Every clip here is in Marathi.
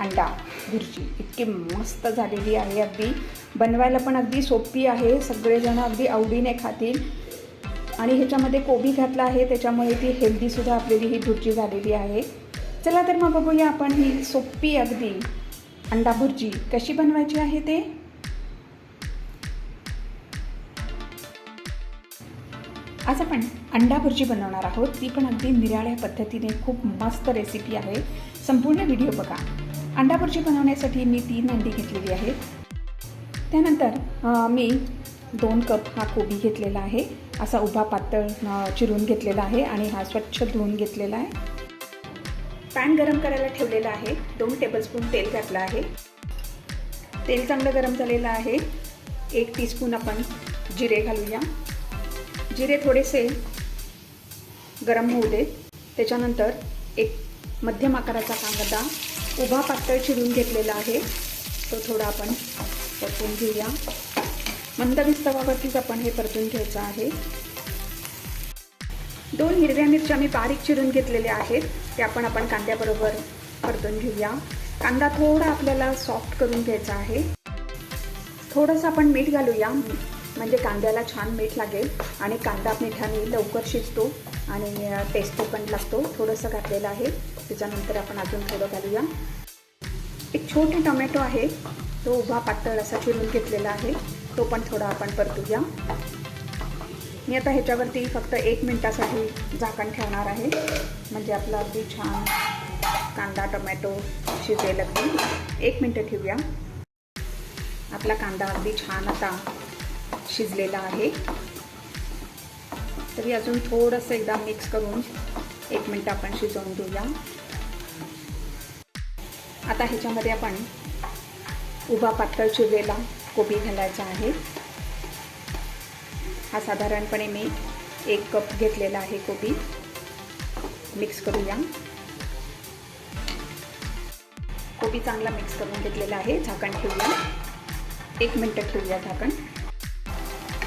अंडा. भुर्जी इतकी मस्त झालेली आहे अगदी. बनवायला पण अगदी सोपी आहे. सगळेजण अगदी आवडीने खातील. आणि ह्याच्यामध्ये कोबी घातला आहे. त्याच्यामुळे ती हेल्दीसुद्धा आपलेली ही भुर्जी झालेली आहे. चला तर मग बघूया आपण ही सोपी अगदी अंडा भुर्जी कशी बनवायची आहे ते. आज आपण अंडा भुर्जी बनवणार आहोत. ती पण अगदी निराळ्या पद्धतीने खूप मस्त रेसिपी आहे. संपूर्ण व्हिडिओ बघा. अंडा भुर्जी बनवण्यासाठी मी तीन अंडी घेतलेली आहेत. त्यानंतर मी दोन कप हा कोबी घेतलेला आहे. असा उभा पातळ चिरून घेतलेला आहे आणि हा स्वच्छ धुवून घेतलेला आहे. पॅन गरम करायला ठेवलेला आहे. दोन टेबलस्पून तेल घातलं आहे. तेल चांगलं गरम झालेलं आहे. एक टीस्पून आपण जिरे घालूया. जिरे थोडेसे गरम होऊ देत. त्याच्यानंतर एक मध्यम आकाराचा कांदा उभा पातळ चिरून घेतलेला आहे. तो थोडा आपण परतून घेऊया. मंद विस्तवावरतीच आपण हे परतून घ्यायचं आहे. दोन हिरव्या मिरच्या मी बारीक चिरून घेतलेल्या आहेत. ते आपण आपण कांद्याबरोबर परतून घेऊया. कांदा थोडा आपल्याला सॉफ्ट करून घ्यायचा आहे. थोडंसं आपण मीठ घालूया. म्हणजे कांद्याला छान मीठ लागेल आणि कांदा मिठाने लवकर शिजतो आणि टेस्टी पण लागतो. थोडंसं घातलेलं आहे. त्याच्यानंतर आपण अजून थोडं घालूया. एक छोटा टोमॅटो आहे. तो उभा पातळ असा चिरून घेतलेला आहे. तो पण थोडा आपण परतूया. मी आता ह्याच्यावरती फक्त एक मिनटासाठी झाकण ठेवणार आहे. म्हणजे आपला अगदी छान कांदा टोमॅटो शिजेल अगदी एक मिनटं ठेवूया. आपला कांदा अगदी छान आता शिजलेला आहे. तरी अजून थोडंसं एकदा मिक्स करून एक मिनटं आपण शिजवून घेऊया. आता ह्याच्यामध्ये आपण उभा पातळ चिरलेला कोबी घालायचा आहे. हा साधारणपणे मी एक कप घेतलेला आहे कोबी. मिक्स करूया. कोबी चांगला मिक्स करून घेतलेला आहे. झाकण ठेवूया. एक मिनटं ठेवूया झाकण.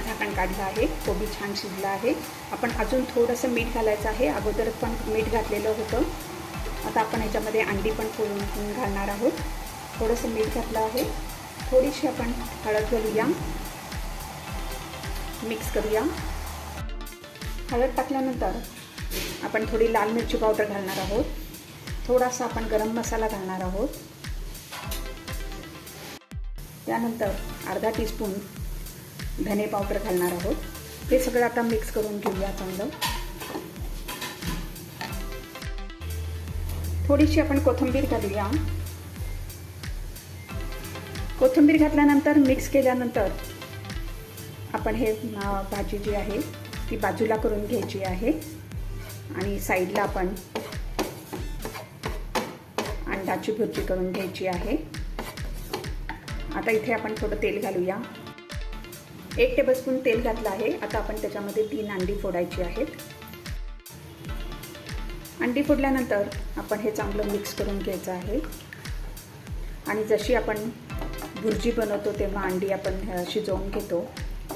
झाकण काढलं आहे. कोबी छान शिजला आहे. आपण अजून थोडंसं मीठ घालायचं आहे. अगोदर पण मीठ घातलेलं होतं. आता आपण याच्यामध्ये अंडी पण फोडून घालणार आहोत. थोडंसं मीठ घातलं आहे. थोडीशी आपण हळद घालूया. मिक्स करूया. हळद टाकल्यानंतर आपण थोडी लाल मिरची पावडर घालणार आहोत. थोडासा आपण गरम मसाला घालणार आहोत. त्यानंतर अर्धा टीस्पून धने पावडर घालणार आहोत. हे सगळं आता मिक्स करून घेऊया चांगलं थोडीशी आपण कोथिंबीर घालूया. कोथिंबीर घातल्यानंतर मिक्स केल्यानंतर आपण हे भाजी जी आहे ती बाजूला करून घ्यायची आहे. आणि साईडला आपण अंडाची भुर्जी करून घ्यायची आहे. आता इथे आपण थोडं तेल घालूया. एक टेबलस्पून तेल घातलं आहे. आता आपण त्याच्यामध्ये तीन अंडी फोडायची आहेत. अंडी फुडल्यानंतर आपण हे चांगलं मिक्स करून घ्यायचं आहे. आणि जशी आपण भुर्जी बनवतो तेव्हा अंडी आपण शिजवून घेतो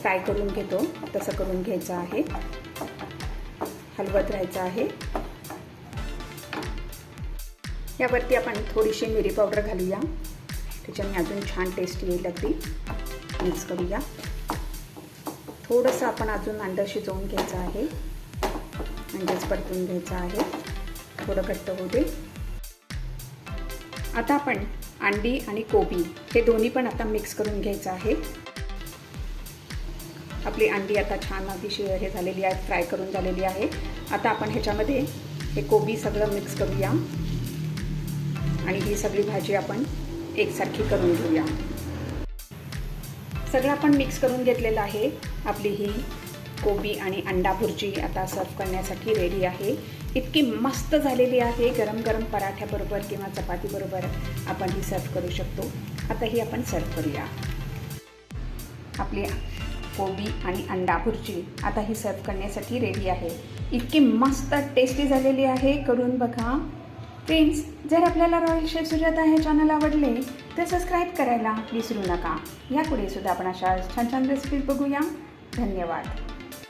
फ्राय करून घेतो तसं करून घ्यायचं आहे. हलवत राहायचं आहे. यावरती आपण थोडीशी मिरी पावडर घालूया. त्याच्याने अजून छान टेस्ट येईल अगदी. मिक्स करूया. थोडंसं आपण अजून अंडं शिजवून घ्यायचं आहे. म्हणजेच परतून घ्यायचं आहे. थोडं घट्ट होऊ दे. आता आपण अंडी आणि कोबी हे दोन्ही पण आता मिक्स करून घ्यायचं आहे. आपली अंडी आता छान अतिशय हे झालेली आहे फ्राय करून झालेली आहे. आता आपण ह्याच्यामध्ये हे कोबी सगळं मिक्स करूया. आणि ही सगळी भाजी आपण एकसारखी करून घेऊया. सगळं आपण मिक्स करून घेतलेलं आहे आपली ही कोबी आणि अंडा भुर्जी आता सर्व करण्यासाठी रेडी आहे. इतकी मस्त झालेली आहे. गरम गरम पराठ्याबरोबर किंवा चपातीबरोबर आपण ही सर्व करू शकतो. आता ही आपण सर्व करूया. आपली कोबी आणि अंडा भुर्जी आता ही सर्व करण्यासाठी रेडी आहे. इतकी मस्त टेस्टी झालेली आहे. करून बघा. फ्रेंड्स जर आपल्याला रॉयल शेफ सुजाता हे चॅनल आवडले तर सबस्क्राईब करायला विसरू नका. यापुढे सुद्धा आपण अशा छान छान रेसिपीज बघूया. धन्यवाद.